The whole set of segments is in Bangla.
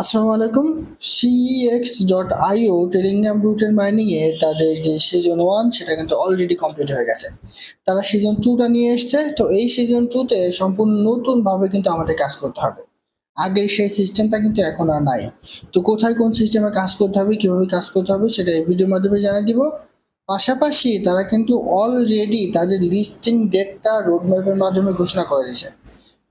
আসসালামু আলাইকুম। সিএক্স ডট আইও টেলিগ্রাম রুটের মাইনিংয়ে তাদের যে সিজন ওয়ান সেটা কিন্তু অলরেডি কমপ্লিট হয়ে গেছে। তারা সিজন টুটা নিয়ে এসছে। তো এই সিজন টুতে সম্পূর্ণ নতুনভাবে কিন্তু আমাদের কাজ করতে হবে। আগের সেই সিস্টেমটা কিন্তু এখন আর নাই। তো কোথায় কোন সিস্টেমে কাজ করতে হবে, কীভাবে কাজ করতে হবে, সেটা এই ভিডিওর মাধ্যমে জানিয়ে দিব। পাশাপাশি তারা কিন্তু অলরেডি তাদের লিস্টিং ডেটটা রোডম্যাপের মাধ্যমে ঘোষণা করে দিয়েছে।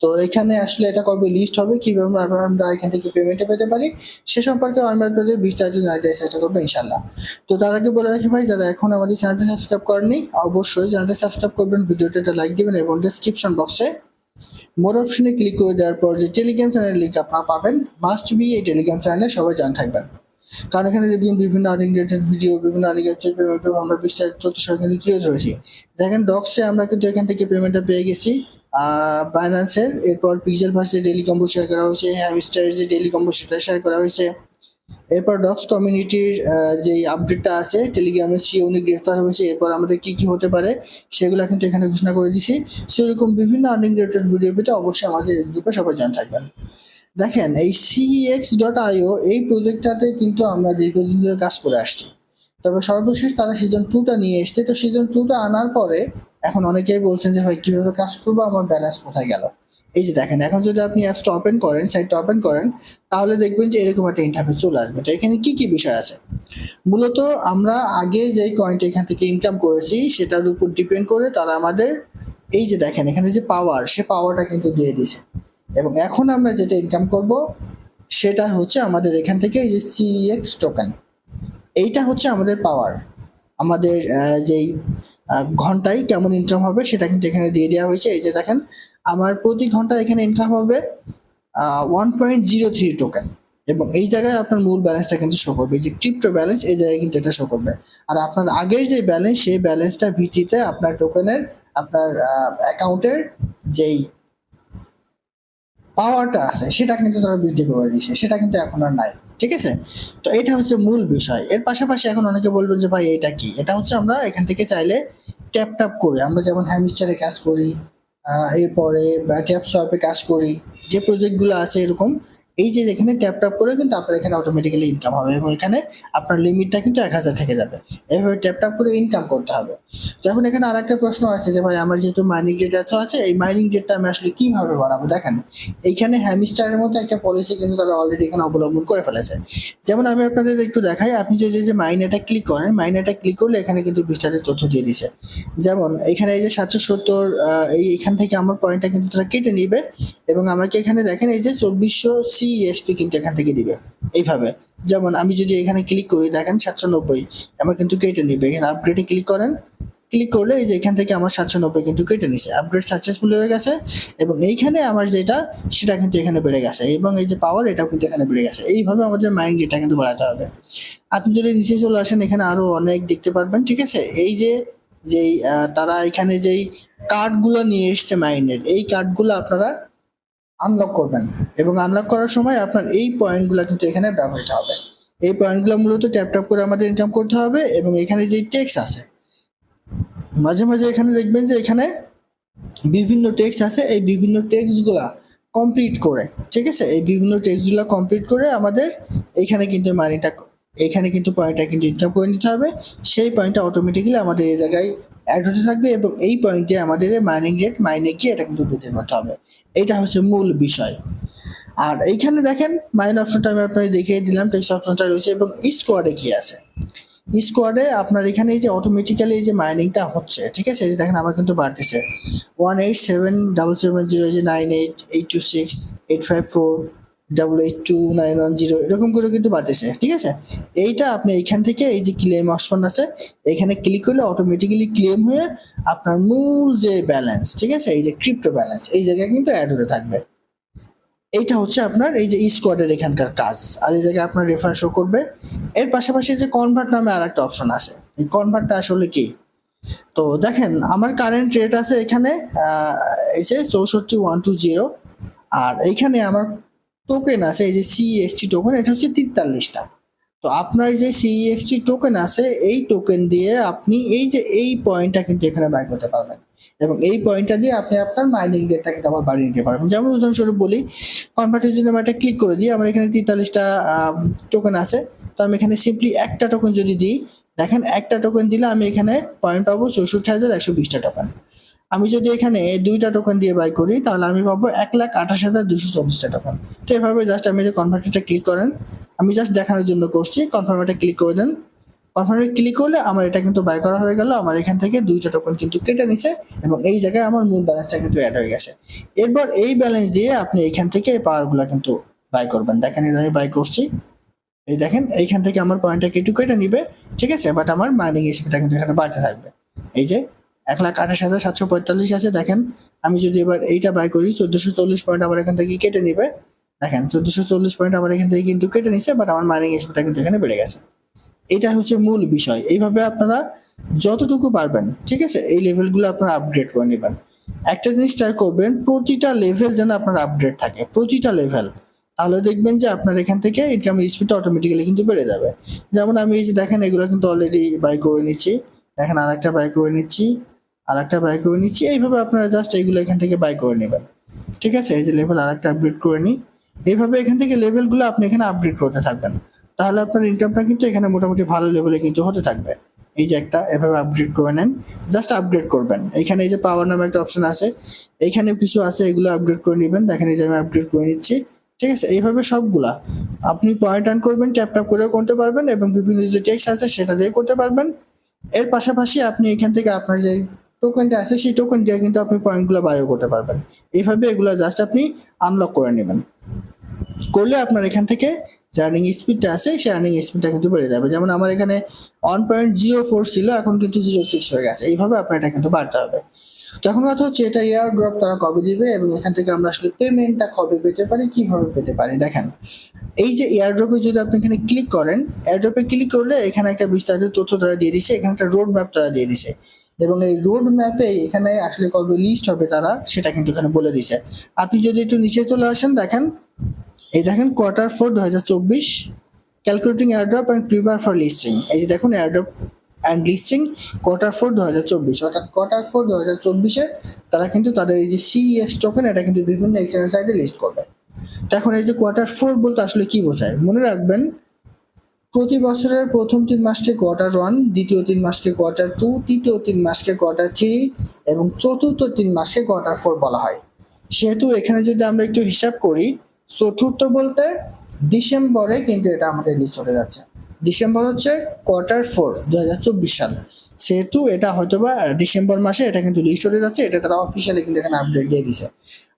তো এখানে আসলে এটা কবে লিস্ট হবে, কীভাবে আমরা আমরা এখান থেকে পেমেন্টে পেতে পারি, সে সম্পর্কে আমি আপনাদের বিস্তারিত জানাতে চেষ্টা করব ইনশাল্লাহ তো তার আগে বলে রাখি ভাই, যারা এখন আমাদের চ্যানেলটা সাবস্ক্রাইব করেনি অবশ্যই চ্যানেলটা সাবস্ক্রাইব করবেন ভিডিওটা একটা লাইক দিবেন এবং ডিসক্রিপশন বক্সে মোর অপশনে ক্লিক করে দেওয়ার পর যে টেলিগ্রাম চ্যানেল লিঙ্ক আপনারা পাবেন মাস্ট বি এই টেলিগ্রাম চ্যানেলে সবাই জান থাকবেন। কারণ এখানে দেখবেন বিভিন্ন আর্নিং রিলেটেড ভিডিও বিভিন্ন আর্নিং পেমেন্ট আমরা বিস্তারিত তথ্য সহ কিন্তু তুলে ধরেছি। দেখেন ডক্সে আমরা কিন্তু এখান থেকে পেমেন্টটা পেয়ে গেছি। বাইন্যান্সের এরপর পিক্সেল ভার্সের ডেলি কম্বো শেয়ার করা হয়েছে হ্যামস্টারের যে ডেলি কম্বো সেটা শেয়ার করা হয়েছে। এরপর ডক্স কমিউনিটির যে আপডেটটা আছে টেলিগ্রামে সি উনি গ্রেফতার হয়েছে, এরপর আমাদের কি কি হতে পারে, সেগুলো কিন্তু এখানে ঘোষণা করে দিছি সেরকম বিভিন্ন আর্নিং রিলেটেড ভিডিও পেতে অবশ্যই আমাদের এই গ্রুপে সবাই জান থাকবেন। দেখেন, এই সিএক্স ডট আইও এই প্রজেক্টটাতে কিন্তু আমরা দীর্ঘদিন ধরে কাজ করে আসছি। তবে সর্বশেষ তারা সিজন টুটা নিয়ে এসছে, তো সিজন টুটা আনার পরে এখন অনেকেই বলছেন যে, ভাই, কীভাবে কাজ করব? আমার ব্যালেন্স কোথায় গেল? এই যে দেখেন, এখন যদি আপনি অ্যাপসটা ওপেন করেন সাইটটা ওপেন করেন, তাহলে দেখবেন যে এরকম একটা ইন্টারফেস চলে আসবে। তো এখানে কি কি বিষয় আছে? মূলত আমরা আগে যেই কয়েনটা এখান থেকে ইনকাম করেছি, সেটার উপর ডিপেন্ড করে তারা আমাদের এই যে দেখেন, এখানে যে পাওয়ার সে পাওয়ারটা কিন্তু দিয়ে দিছে এবং এখন আমরা যেটা ইনকাম করব, সেটা হচ্ছে আমাদের এখান থেকে এই যে সিএক্স টোকেন এইটা হচ্ছে আমাদের পাওয়ার আমাদের যেই ঘন্টায় কেমন ইনকাম হবে সেটা কিন্তু এখানে দিয়ে দেওয়া হয়েছে। এই যে দেখেন, আমার প্রতি ঘণ্টা এখানে ইনকাম হবে one point zero three token এবং এই জায়গায় আপনার মূল ব্যালেন্সটা কিন্তু শো করবে। যে ক্রিপ্টো ব্যালেন্স এই জায়গায় কিন্তু এটা শো করবে। আর আপনার আগের যে ব্যালেন্স সেই ব্যালেন্সটার ভিত্তিতে আপনার টোকেনের আপনার অ্যাকাউন্টের যেই পাওয়ারটা আছে, সেটা কিন্তু তারা বৃদ্ধি করে দিচ্ছে সেটা কিন্তু এখন আর নাই। ঠিক আছে? তো এটা হচ্ছে মূল বিষয়। এর পাশাপাশি এখন অনেকে বলবেন যে, ভাই, এটা কি? এটা হচ্ছে আমরা এখান থেকে চাইলে ট্যাপ ট্যাপ করি, আমরা যেমন হ্যামিস্টারে কাজ করি এরপরে ট্যাপ সোয়াপে কাজ করি, যে প্রজেক্টগুলো আছে এরকম এই যে এখানে ট্যাপ ট্যাপ করে কিন্তু আপনার এখানে অটোমেটিক্যালি ইনকাম হবে এবং এখানে আপনার লিমিটটা কিন্তু এক হাজার থেকে যাবে। এভাবে ট্যাপ ট্যাপ করে ইনকাম করতে হবে। তো এখন এখানে আর একটা প্রশ্ন আছে যে, ভাই, আমার যেহেতু মাইনিং ডেট আছে, এই মাইনিং ডেটটা আমি আসলে কীভাবে বাড়াবো? দেখেন, এইখানে হ্যামিস্টারের মতো একটা পলিসি কিন্তু তারা অলরেডি এখানে অবলম্বন করে ফেলেছে। যেমন আমি আপনাদের একটু দেখাই, আপনি যদি যে মাইনেটা ক্লিক করেন মাইনেটা ক্লিক করলে এখানে কিন্তু বিস্তারিত তথ্য দিয়ে দিছে। যেমন, এখানে এই যে সাতশো সত্তর এই এখান থেকে আমার পয়েন্টটা কিন্তু তারা কেটে নিবে এবং আমাকে এখানে দেখেন এই যে চব্বিশশো সিএসপি কিন্তু এখান থেকে দিবে। এইভাবে। যেমন আমি যদি এখানে ক্লিক করি, দেখেন সাতশো নব্বই, আমার কিন্তু কেটে নিবে। এখানে আপগ্রেডে ক্লিক করেন। ক্লিক করলে এই যে এখান থেকে আমার সাতশো নব্বই কিন্তু কেটে নিছে। আপগ্রেড সাকসেসফুল হয়ে গেছে এবং এইখানে আমার যেটা, সেটা কিন্তু এখানে বেড়ে গেছে এবং এই যে পাওয়ার এটাও কিন্তু এখানে বেড়ে গেছে। এইভাবে আমাদের মাইন্ড ডেটা কিন্তু বাড়াতে হবে। আপনি যদি নিচে চলে আসেন, এখানে আরও অনেক দেখতে পারবেন, ঠিক আছে? এই যে, যেই তারা এখানে যেই কার্ডগুলো নিয়ে এসছে মাইনের এই কার্ডগুলো আপনারা আনলক করবেন। এবং আনলক করার সময় আপনার এই পয়েন্টগুলো কিন্তু এখানে ব্যবহৃত হবে। এই পয়েন্টগুলো মূলত ট্যাপ ট্যাপ করে আমাদের ইনকাম করতে হবে এবং এখানে যে টেক্স আছে, মাঝে মাঝে এখানে দেখবেন যে এখানে বিভিন্ন টেক্সট আছে, এই বিভিন্ন টেক্সটগুলা কমপ্লিট করে, ঠিক আছে? এই বিভিন্ন টেক্সটগুলো কমপ্লিট করে আমাদের এখানে কিন্তু মানিটা এখানে কিন্তু পয়েন্টটা কিন্তু ইনকাম করে নিতে হবে। সেই পয়েন্টটা অটোমেটিক্যালি আমাদের এই জায়গায় অ্যাড হতে থাকবে এবং এই পয়েন্টে আমাদের মাইনিং রেট মাইনে গিয়ে এটা কিন্তু বৃদ্ধি করতে হবে। এটা হচ্ছে মূল বিষয়। আর এইখানে দেখেন মাইন অপশনটা আমি আপনাকে দেখিয়ে দিলাম টেক্সট অপশনটা রয়েছে এবং স্কোয়াডে কি আছে? স্কোয়াডে আপনার এখানে এই যে অটোমেটিক্যালি এই যে মাইনিংটা হচ্ছে, ঠিক আছে? এই দেখেন আমার কিন্তু বাড়তেছে। One eight seven double seven zero যে nine eight eight two six eight five four double eight two nine one zero এরকম করে কিন্তু বাড়তেছে, ঠিক আছে? এইটা আপনি এইখান থেকে এই যে ক্লেম অপশন আছে, এখানে ক্লিক করলে অটোমেটিক্যালি ক্লেম হয়ে আপনার মূল যে ব্যালেন্স ঠিক আছে? এই যে ক্রিপ্টো ব্যালেন্স এই জায়গায় কিন্তু অ্যাড হতে থাকবে। এইটা হচ্ছে আপনার এই যে স্কোয়াডের এখানকার কাজ, আর এই জায়গায় আপনার রেফার শো করবে। এর পাশাপাশি যে কনভার্ট নামে আর একটা অপশন আছে, এই কনভার্টটা আসলে কি? তো দেখেন, আমার কারেন্ট রেট আছে এখানে এই যে চৌষট্টি ওয়ান টু জিরো আর এইখানে আমার টোকেন আছে, এই যে সিএক্সটি টোকেন এটা হচ্ছে তেতাল্লিশটা। তো আপনার যে সিএক্সটি টোকেন আছে, এই টোকেন দিয়ে আপনি এই যে, এই পয়েন্টটা কিন্তু এখানে বাই করতে পারবেন। এবং এই পয়েন্টটা দিয়ে আপনি আপনার মাইনিং রেটটা কিন্তু আবার বাড়িয়ে নিতে পারবেন। যেমন উদাহরণস্বরূপ বলি কনভার্টের জন্য আমি একটা ক্লিক করে দিই, আমার এখানে তেতাল্লিশটা টোকেন আছে। তো আমি এখানে সিম্পলি একটা টোকেন যদি দিই, দেখেন একটা টোকেন দিলে আমি এখানে পয়েন্ট পাবো চৌষট্টি হাজার একশো বিশটা টোকেন আমি যদি এখানে দুইটা টোকেন দিয়ে বাই করি, তাহলে আমি পাবো এক লাখ আঠাশ হাজার দুশো চব্বিশটা টোকেন তো এভাবে জাস্ট আমি যে কনভার্টারটা ক্লিক করেন, আমি জাস্ট দেখানোর জন্য করছি কনফার্মারটা ক্লিক করে দেন। কনফার্মে ক্লিক করলে আমার এটা কিন্তু বাই করা হয়ে গেল, আমার এখান থেকে দুইটা টোকেন কিন্তু কেটে নিছে এবং এই জায়গায় আমার মূল ব্যালেন্সটা কিন্তু অ্যাড হয়ে গেছে। এরপর এই ব্যালেন্স দিয়ে আপনি এখান থেকে এই পাওয়ারগুলো কিন্তু বাই করবেন। দেখেন আমি বাই করছি। এই দেখেন, এইখান থেকে আমার পয়েন্টটা একটু কেটে নিবে, ঠিক আছে? বাট আমার মাইনিং হিসেবেটা কিন্তু এখানে বাড়তে থাকবে। এই যে এক লাখ আঠাশ হাজার সাতশো পঁয়তাল্লিশ আছে, দেখেন। আমি যদি এবার এইটা বাই করি, চোদ্দশো চল্লিশ পয়েন্ট আমার এখান থেকে কেটে নিবে। দেখেন, চোদ্দশো চল্লিশ পয়েন্ট আমার এখান থেকে কিন্তু কেটে নিচ্ছে বাট আমার মাইনিং হিসেবেটা কিন্তু এখানে বেড়ে গেছে। এটা হচ্ছে মূল বিষয়। এইভাবে আপনারা যতটুকু পারবেন, ঠিক আছে, এই লেভেলগুলো আপনারা আপগ্রেড করে নেবেন। একটা জিনিস ট্রাই করবেন, প্রতিটা লেভেল যেন আপনার আপগ্রেড থাকে, প্রতিটা লেভেল তাহলে দেখবেন যে আপনার এখান থেকে ইনকামের স্পিডটা অটোমেটিক্যালি কিন্তু বেড়ে যাবে। যেমন আমি এই যে দেখেন, এগুলো কিন্তু অলরেডি বাই করে নিচ্ছি। দেখেন আর একটা বাই করে নিচ্ছি। আর একটা বাই করে নিচ্ছি। এইভাবে আপনারা জাস্ট এইগুলো এখান থেকে বাই করে নেবেন। ঠিক আছে? এই যে লেভেল আর একটা আপগ্রেড করে নিই। এইভাবে এখান থেকে লেভেলগুলো আপনি এখানে আপডেট করতে থাকবেন। তাহলে আপনার ইনকামটা কিন্তু এখানে মোটামুটি ভালো লেভেলে কিন্তু হতে থাকবে। এই যে একটা, এভাবে আপডেট করে নেন। জাস্ট আপডেট করবেন। এখানে এই যে পাওয়ার নামে একটা অপশন আছে। এইখানে কিছু আছে, এগুলো আপডেট করে নেবেন। দেখেন এই যে আমি আপডেট করে নিচ্ছি। ঠিক আছে? এইভাবে সবগুলা। আপনি পয়েন্ট আর্ন করবেন ট্যাপ ট্যাপ করেও করতে পারবেন এবং বিভিন্ন যে টেক্স আছে, সেটা দিয়ে করতে পারবেন। এর পাশাপাশি আপনি এখান থেকে আপনার যে টোকেনটা আছে, সেই টোকেন দিয়ে কিন্তু আপনি পয়েন্টগুলো বায়ো করতে পারবেন। এইভাবে এগুলো জাস্ট আপনি আনলক করে নেবেন। করলে আপনার এখান থেকে যে আর্নিং স্পিডটা আছে, সেই আর্নিং স্পিডটা কিন্তু বেড়ে যাবে। যেমন আমার এখানে ওয়ান পয়েন্ট জিরো ফোর ছিল, এখন কিন্তু জিরো সিক্স হয়ে গেছে। এইভাবে আপনার এটা কিন্তু বাড়তে হবে। তো এখন কথা হচ্ছে, এটা এয়ার ড্রপ তারা কবে দিবে এবং এখান থেকে আমরা আসলে পেমেন্টটা কবে পেতে পারি, কীভাবে পেতে পারি? দেখেন, এই যে এয়ারড্রপে যদি আপনি এখানে ক্লিক করেন এয়ারড্রপে ক্লিক করলে এখানে একটা বিস্তারিত তথ্য তারা দিয়ে দিছে, এখানে একটা রোড ম্যাপ তারা দিয়ে দিছে। এবং এই রোড ম্যাপে এখানে আসলে কবে লিস্ট হবে তারা, সেটা কিন্তু এখানে বলে দিছে আপনি যদি একটু নিচে চলে আসেন, দেখেন, এই দেখেন কোয়ার্টার ফোর দু হাজার চব্বিশ calculating airdrop and prepare for listing এই যে দেখুন airdrop and listing quarter four দু হাজার চব্বিশ, অর্থাৎ কোয়ার্টার ফোর দু হাজার চব্বিশে তারা কিন্তু তাদের এই যে সিএস টোকেন এটা কিন্তু বিভিন্ন এক্সচেঞ্জ সাইটে লিস্ট করবে। তো এখন এই যে কোয়ার্টার ফোর বলতে আসলে কি বোঝায়? মনে রাখবেন প্রতি বছরের প্রথম তিন মাসকে কোয়ার্টার ওয়ান দ্বিতীয় তিন মাসকে কোয়ার্টার টু তৃতীয় তিন মাসকে কোয়ার্টার থ্রি এবং চতুর্থ তিন মাসকে কোয়ার্টার ফোর বলা হয়। সেহেতু এখানে যদি আমরা একটু হিসাব করি, চতুর্থ বলতে ডিসেম্বরে কিন্তু এটা আমাদের লিস্ট চলে যাচ্ছে। ডিসেম্বর হচ্ছে কোয়ার্টার ফোর দু হাজার চব্বিশ সাল। সেহেতু এটা হয়তো বা ডিসেম্বর মাসে এটা কিন্তু লিস্ট চলে যাচ্ছে, এটা তারা অফিসিয়ালি কিন্তু এখানে আপডেট দিয়ে দিছে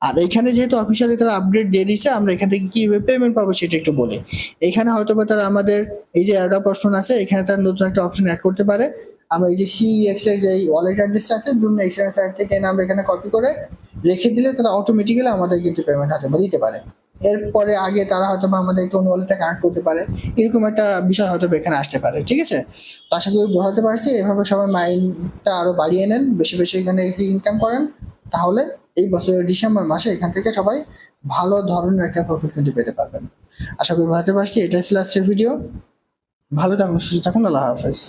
আর এখানে যেহেতু অফিসিয়ালি তারা আপডেট দিয়ে দিছে আমরা এখান থেকে কীভাবে পেমেন্ট পাবো সেটা একটু বলি। এখানে হয়তো বা তারা আমাদের এই যে অ্যাড অপশন আছে, এখানে তারা নতুন একটা অপশন অ্যাড করতে পারে। আমরা এই যে সিএক্স এর যে ওয়ালেট অ্যাড্রেসটা আছে বিভিন্ন এক্সচেঞ্জ সাইট থেকে আমরা এখানে কপি করে রেখে দিলে তারা অটোমেটিক্যালি আমাদের কিন্তু পেমেন্ট হাতে বা দিতে পারে। এরপরে আগে তারা হয়তো বা আমাদের টোন ওয়ালেটটা কানেক্ট করতে পারে। এরকম একটা বিষয় হয়তো এখানে আসতে পারে, ঠিক আছে? তো আশা করি বোঝাতে পারছি। এভাবে সবাই মাইন্ডটা আরও বাড়িয়ে নেন, বেশি বেশি এখানে ইনকাম করেন, তাহলে এই বছরের ডিসেম্বর মাসে এখান থেকে সবাই ভালো ধরনের একটা প্রফিট কিন্তু পেতে পারবেন। আশা করি ভাবতে পারছি, এটাই ছিল আজকের ভিডিও ভালো থাকুন, সুস্থ থাকুন, আল্লাহ হাফেজ।